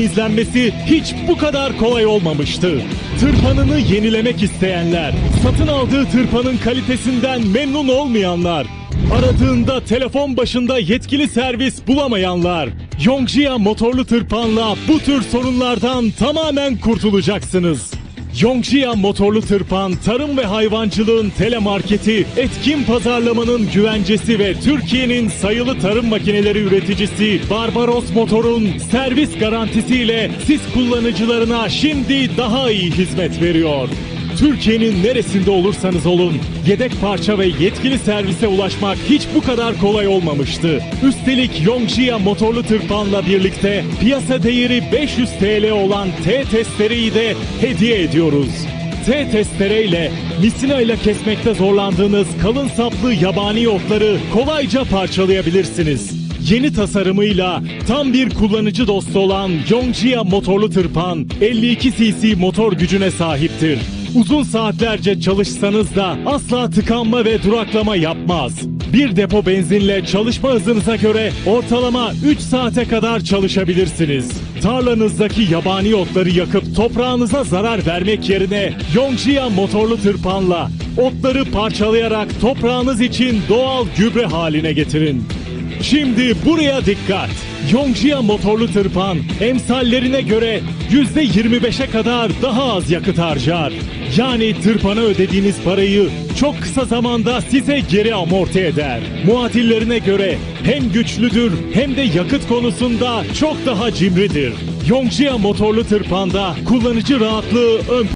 temizlenmesi hiç bu kadar kolay olmamıştı. Tırpanını yenilemek isteyenler, satın aldığı tırpanın kalitesinden memnun olmayanlar, aradığında telefon başında yetkili servis bulamayanlar, Yongjia motorlu tırpanla bu tür sorunlardan tamamen kurtulacaksınız. Yongjia motorlu tırpan, tarım ve hayvancılığın telemarketi, etkin pazarlamanın güvencesi ve Türkiye'nin sayılı tarım makineleri üreticisi Barbaros Motor'un servis garantisiyle siz kullanıcılarına şimdi daha iyi hizmet veriyor. Türkiye'nin neresinde olursanız olun yedek parça ve yetkili servise ulaşmak hiç bu kadar kolay olmamıştı. Üstelik Yongjia motorlu tırpanla birlikte piyasa değeri 500 TL olan T testereyi de hediye ediyoruz. T testereyle misina ile kesmekte zorlandığınız kalın saplı yabani otları kolayca parçalayabilirsiniz. Yeni tasarımıyla tam bir kullanıcı dostu olan Yongjia motorlu tırpan 52 cc motor gücüne sahiptir. Uzun saatlerce çalışsanız da asla tıkanma ve duraklama yapmaz. Bir depo benzinle çalışma hızınıza göre ortalama 3 saate kadar çalışabilirsiniz. Tarlanızdaki yabani otları yakıp toprağınıza zarar vermek yerine Yongjia motorlu tırpanla otları parçalayarak toprağınız için doğal gübre haline getirin. Şimdi buraya dikkat. Yongjia motorlu tırpan emsallerine göre %25'e kadar daha az yakıt harcar. Yani tırpana ödediğiniz parayı çok kısa zamanda size geri amorti eder. Muadillerine göre hem güçlüdür hem de yakıt konusunda çok daha cimridir. Yongjia motorlu tırpanda kullanıcı rahatlığı ön